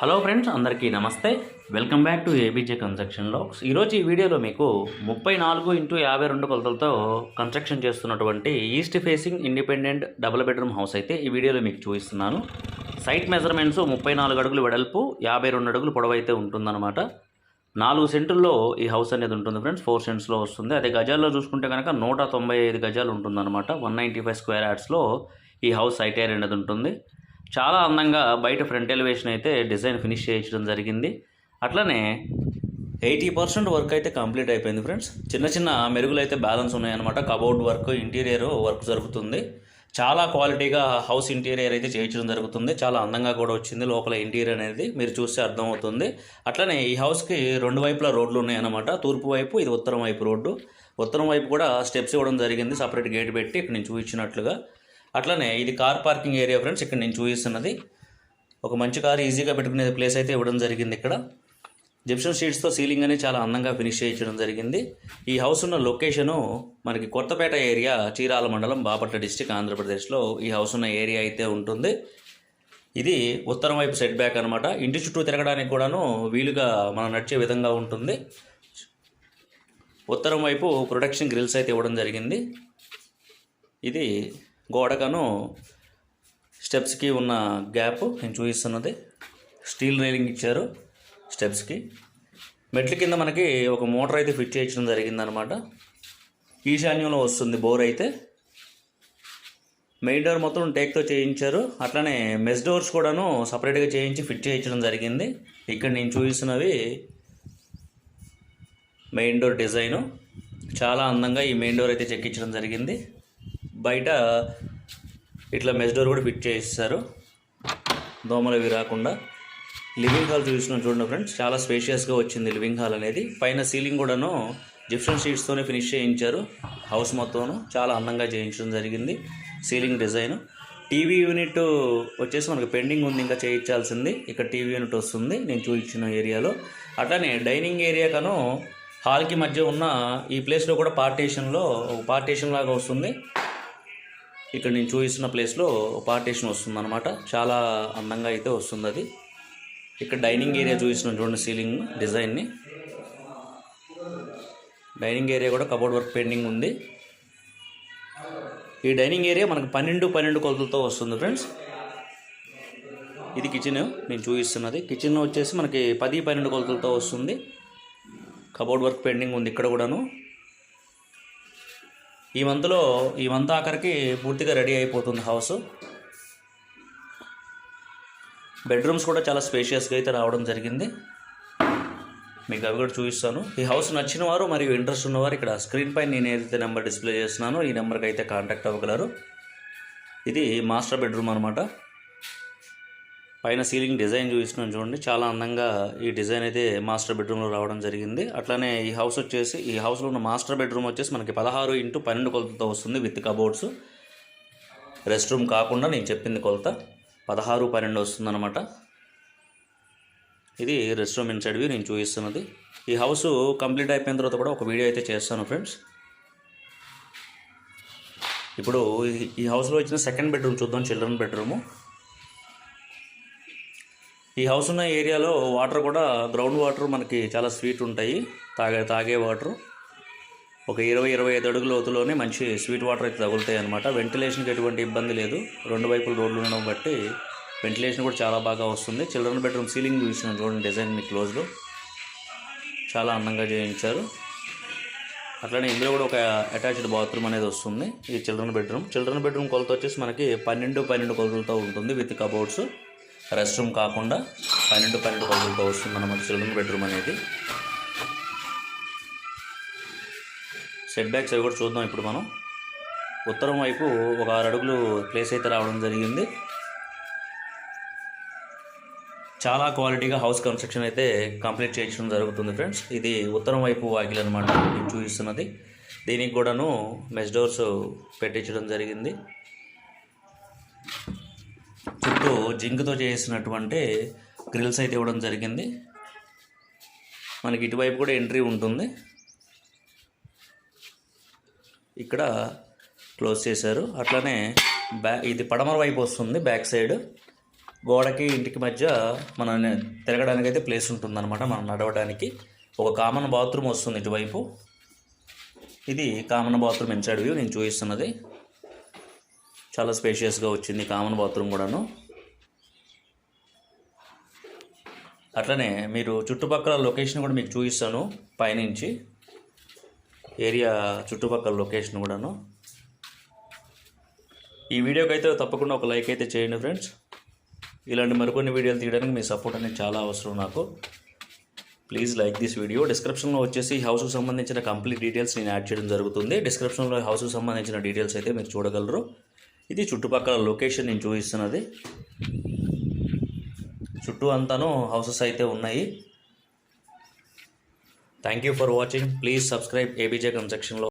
Hello friends అందరికీ నమస్తే. Welcome back to ABJ construction locks ఈరోజు ఈ వీడియోలో మీకు ముప్పై నాలుగు ఇంటూ యాభై రెండు కొలతలతో కన్స్ట్రక్షన్ చేస్తున్నటువంటి east facing independent double bedroom house అయితే ఈ వీడియోలో మీకు చూపిస్తున్నాను. సైట్ మెజర్మెంట్స్ ముప్పై నాలుగు అడుగులు వెడల్పు యాభై రెండు అడుగులు పొడవు అయితే ఉంటుందన్నమాట. నాలుగు సెంటుల్లో ఈ హౌస్ అనేది ఉంటుంది ఫ్రెండ్స్ ఫోర్ సెంట్స్లో వస్తుంది. అదే గజాల్లో చూసుకుంటే కనుక నూట తొంభై ఐదు గజాలు ఉంటుందన్నమాట. వన్ నైంటీ ఫైవ్ స్క్వేర్ యార్డ్స్లో ఈ హౌస్ సైట్ ఏరియా అనేది ఉంటుంది. చాలా అందంగా బయట ఫ్రంట్ ఎలివేషన్ అయితే డిజైన్ ఫినిష్ చేయించడం జరిగింది. అట్లనే ఎయిటీ పర్సెంట్ వర్క్ అయితే కంప్లీట్ అయిపోయింది ఫ్రెండ్స్. చిన్న చిన్న మెరుగులు అయితే బ్యాలెన్స్ ఉన్నాయన్నమాట. కబోర్డ్ వర్క్ ఇంటీరియర్ వర్క్ జరుగుతుంది. చాలా క్వాలిటీగా హౌస్ ఇంటీరియర్ అయితే చేయించడం జరుగుతుంది. చాలా అందంగా కూడా వచ్చింది లోపల ఇంటీరియర్ అనేది. మీరు చూస్తే అర్థమవుతుంది. అట్లనే ఈ హౌస్కి రెండు వైపులా రోడ్లు ఉన్నాయన్నమాట. తూర్పు వైపు ఇది ఉత్తరం వైపు రోడ్డు. ఉత్తరం వైపు కూడా స్టెప్స్ ఇవ్వడం జరిగింది. సపరేట్ గేట్ పెట్టి ఇక్కడ నేను చూపించినట్లుగా. అట్లనే ఇది కార్ పార్కింగ్ ఏరియా ఫ్రెండ్స్. ఇక్కడ నేను చూపిస్తున్నది. ఒక మంచి కార్ ఈజీగా పెట్టుకునే ప్లేస్ అయితే ఇవ్వడం జరిగింది ఇక్కడ. జిప్షన్ షీట్స్తో సీలింగ్ అనేది చాలా అందంగా ఫినిష్ చేయించడం జరిగింది. ఈ హౌస్ ఉన్న లొకేషను మనకి కొత్తపేట ఏరియా చీరాల మండలం బాపట్ల డిస్టిక్ ఆంధ్రప్రదేశ్లో ఈ హౌస్ ఉన్న ఏరియా అయితే ఉంటుంది. ఇది ఉత్తరం వైపు సెట్ బ్యాక్ అనమాట ఇంటి చుట్టూ తిరగడానికి కూడాను వీలుగా మనం నడిచే విధంగా ఉంటుంది. ఉత్తరం వైపు ప్రొటెక్షన్ గ్రిల్స్ అయితే ఇవ్వడం జరిగింది. ఇది గోడకను స్టెప్స్కి ఉన్న గ్యాప్ నేను చూపిస్తున్నది. స్టీల్ రైలింగ్ ఇచ్చారు స్టెప్స్కి. మెట్ల కింద మనకి ఒక మోటార్ అయితే ఫిట్ చేయించడం జరిగిందనమాట. ఈశాన్యంలో వస్తుంది బోర్ అయితే. మెయిన్ డోర్ మొత్తం టేక్తో చేయించారు. అట్లనే మెస్ డోర్స్ కూడాను సపరేట్గా చేయించి ఫిట్ చేయించడం జరిగింది. ఇక్కడ నేను చూపిస్తున్నవి మెయిన్ డోర్ డిజైను. చాలా అందంగా ఈ మెయిన్ డోర్ అయితే చెక్కించడం జరిగింది. బయట ఇట్లా మెస్ డోర్ కూడా ఫిట్ చేయిస్తారు. దోమలు అవి రాకుండా. లివింగ్ హాల్ చూసినాం చూడండి ఫ్రెండ్స్ చాలా స్పేషియస్గా వచ్చింది లివింగ్ హాల్ అనేది. పైన సీలింగ్ కూడాను జిప్షన్ షీట్స్తోనే ఫినిష్ చేయించారు. హౌస్ మొత్తం చాలా అందంగా చేయించడం జరిగింది. Ceiling design. టీవీ యూనిట్ వచ్చేసి మనకు పెండింగ్ ఉంది ఇంకా చేయించాల్సింది. ఇక్కడ టీవీ యూనిట్ వస్తుంది నేను చూపించిన ఏరియాలో. అట్లానే డైనింగ్ ఏరియా కను హాల్కి మధ్య ఉన్న ఈ ప్లేస్లో కూడా పార్టీషన్లో ఒక పార్టీషన్ లాగా వస్తుంది. ఇక్కడ నేను చూపిస్తున్న ప్లేస్లో పార్టీషన్ వస్తుంది అనమాట చాలా అందంగా అయితే వస్తుంది అది ఇక్కడ డైనింగ్ ఏరియా చూపిస్తున్నాం చూడండి సీలింగ్ డిజైన్ని. డైనింగ్ ఏరియా కూడా కబోర్డ్ వర్క్ పెండింగ్ ఉంది. ఈ డైనింగ్ ఏరియా మనకు పన్నెండు పన్నెండు కొలతలతో వస్తుంది ఫ్రెండ్స్. ఇది కిచెన్ నేను చూపిస్తున్నది. కిచెన్ వచ్చేసి మనకి పది పన్నెండు కొలతలతో వస్తుంది. కబోర్డ్ వర్క్ పెండింగ్ ఉంది ఇక్కడ కూడాను. ఈ మంత్లో ఈ మంత్ ఆఖరికి పూర్తిగా రెడీ అయిపోతుంది హౌస్. బెడ్రూమ్స్ కూడా చాలా స్పేషియస్గా అయితే రావడం జరిగింది. మీకు అవి కూడా చూపిస్తాను. ఈ హౌస్ నచ్చిన వారు మరియు ఇంట్రెస్ట్ ఉన్నవారు ఇక్కడ స్క్రీన్ పై నేను ఏదైతే నెంబర్ డిస్ప్లే చేస్తున్నానో ఈ నెంబర్కి అయితే కాంటాక్ట్ అవ్వగలరు. ఇది మాస్టర్ బెడ్రూమ్ అనమాట పైన సీలింగ్ డిజైన్ చూపిస్తున్నాను చూడండి. చాలా అందంగా ఈ డిజైన్ అయితే మాస్టర్ బెడ్రూమ్లో రావడం జరిగింది. అట్లానే ఈ హౌస్ వచ్చేసి ఈ హౌస్లో ఉన్న మాస్టర్ బెడ్రూమ్ వచ్చేసి మనకి పదహారు ఇంటూ పన్నెండు కొలతతో వస్తుంది విత్ కబోర్డ్స్. రెస్ట్ రూమ్ కాకుండా నేను చెప్పింది కొలత పదహారు పన్నెండు వస్తుందన్నమాట. ఇది రెస్ట్ రూమ్ ఇన్సైడ్ వ్యూ నేను చూపిస్తున్నది. ఈ హౌస్ కంప్లీట్ అయిపోయిన తర్వాత కూడా ఒక వీడియో అయితే చేస్తాను ఫ్రెండ్స్. ఇప్పుడు ఈ- ఈ హౌస్లో వచ్చిన సెకండ్ బెడ్రూమ్ చూద్దాం చిల్డ్రన్ బెడ్రూము. ఈ హౌస్ ఉన్న ఏరియాలో వాటర్ కూడా గ్రౌండ్ వాటర్ మనకి చాలా స్వీట్ ఉంటాయి. తాగే తాగే వాటర్ ఒక ఇరవై ఇరవై ఐదు అడుగుల లోతులోనే మంచి స్వీట్ వాటర్ అయితే తగులుతాయి అనమాట వెంటిలేషన్కి ఎటువంటి ఇబ్బంది లేదు. రెండు వైపులు రోడ్లు ఉండడం బట్టి వెంటిలేషన్ కూడా చాలా బాగా వస్తుంది. చిల్డ్రన్ బెడ్రూమ్ సీలింగ్ చూసిన చూడండి డిజైన్ మీ క్లోజ్లో చాలా అందంగా చేయించారు. అట్లనే ఇందులో కూడా ఒక అటాచ్డ్ బాత్రూమ్ అనేది వస్తుంది. ఇది చిల్డ్రన్ బెడ్రూమ్ చిల్డ్రన్ బెడ్రూమ్ కొలత వచ్చేసి మనకి పన్నెండు పన్నెండు కొలతలతో ఉంటుంది విత్ కబోర్డ్స్ రెస్ట్ రూమ్ కాకుండా పన్నెండు పన్నెండు కొలతలతో వస్తుంది అన్నమాట చిల్డ్రన్ బెడ్రూమ్ అనేది. సెట్ బ్యాక్స్ అవి కూడా చూద్దాం ఇప్పుడు మనం. ఉత్తరం వైపు ఒక ఆరు అడుగులు ప్లేస్ అయితే రావడం జరిగింది. చాలా క్వాలిటీగా హౌస్ కన్స్ట్రక్షన్ అయితే కంప్లీట్ చేయించడం జరుగుతుంది ఫ్రెండ్స్ ఇది ఉత్తరం వైపు వాకిల్ అనమాట చూపిస్తున్నది. దీనికి కూడాను మెస్ డోర్స్ పెట్టించడం జరిగింది. చుట్టూ జింక్తో చేసినటువంటి గ్రిల్స్ అయితే ఇవ్వడం జరిగింది. మనకి ఇటువైపు కూడా ఎంట్రీ ఉంటుంది. ఇక్కడ క్లోజ్ చేశారు. అట్లానే బ్యా ఇది పడమర వైపు వస్తుంది బ్యాక్ సైడ్. గోడకి ఇంటికి మధ్య మన తిరగడానికి అయితే ప్లేస్ ఉంటుందన్నమాట మనం నడవడానికి. ఒక కామన్ బాత్రూమ్ వస్తుంది ఇటువైపు. ఇది కామన్ బాత్రూమ్ ఇన్సైడ్ వ్యూ నేను చూపిస్తున్నది. చాలా స్పేషియస్గా వచ్చింది కామన్ బాత్రూమ్ కూడాను. అట్లనే మీరు చుట్టుపక్కల లొకేషన్ కూడా మీకు చూపిస్తాను పైనుంచి. ఏరియా చుట్టుపక్కల లొకేషన్ కూడాను. ఈ వీడియోకి అయితే తప్పకుండా ఒక లైక్ అయితే చేయండి ఫ్రెండ్స్ ఇలాంటి మరికొన్ని వీడియోలు తీయడానికి మీ సపోర్ట్ అనేది చాలా అవసరం నాకు. ప్లీజ్ లైక్ దిస్ వీడియో డిస్క్రిప్షన్లో వచ్చేసి హౌస్కి సంబంధించిన కంప్లీట్ డీటెయిల్స్ నేను యాడ్ చేయడం జరుగుతుంది. డిస్క్రిప్షన్లో హౌస్కి సంబంధించిన డీటెయిల్స్ అయితే మీరు చూడగలరు. ఇది చుట్టుపక్కల లొకేషన్ నేను చూపిస్తున్నది. చుట్టూ అంతాను హౌసెస్ అయితే ఉన్నాయి. Thank you for watching please subscribe ABJ కన్స్ట్రక్షన్లో